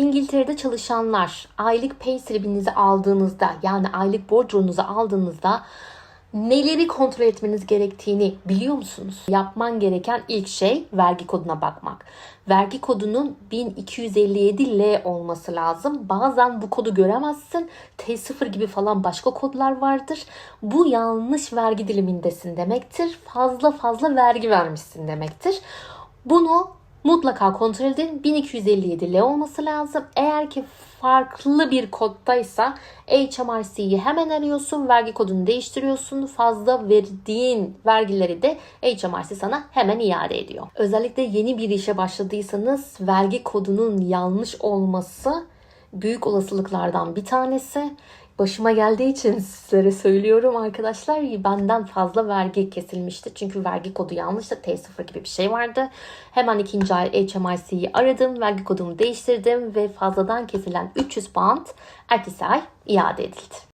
İngiltere'de çalışanlar aylık pay slibinizi aldığınızda yani aylık bordronunuzu aldığınızda neleri kontrol etmeniz gerektiğini biliyor musunuz? Yapman gereken ilk şey vergi koduna bakmak. Vergi kodunun 1257L olması lazım. Bazen bu kodu göremezsin. T0 gibi falan başka kodlar vardır. Bu yanlış vergi dilimindesin demektir. Fazla fazla vergi vermişsin demektir. Bunu mutlaka kontrol edin. 1257L olması lazım. Eğer ki farklı bir koddaysa HMRC'yi hemen arıyorsun. Vergi kodunu değiştiriyorsun. Fazla verdiğin vergileri de HMRC sana hemen iade ediyor. Özellikle yeni bir işe başladıysanız vergi kodunun yanlış olması büyük olasılıklardan bir tanesi. Başıma geldiği için sizlere söylüyorum arkadaşlar. Benden fazla vergi kesilmişti. Çünkü vergi kodu yanlıştı. T0 gibi bir şey vardı. Hemen ikinci ay HMRC'yi aradım. Vergi kodumu değiştirdim ve fazladan kesilen 300 pound ertesi ay iade edildi.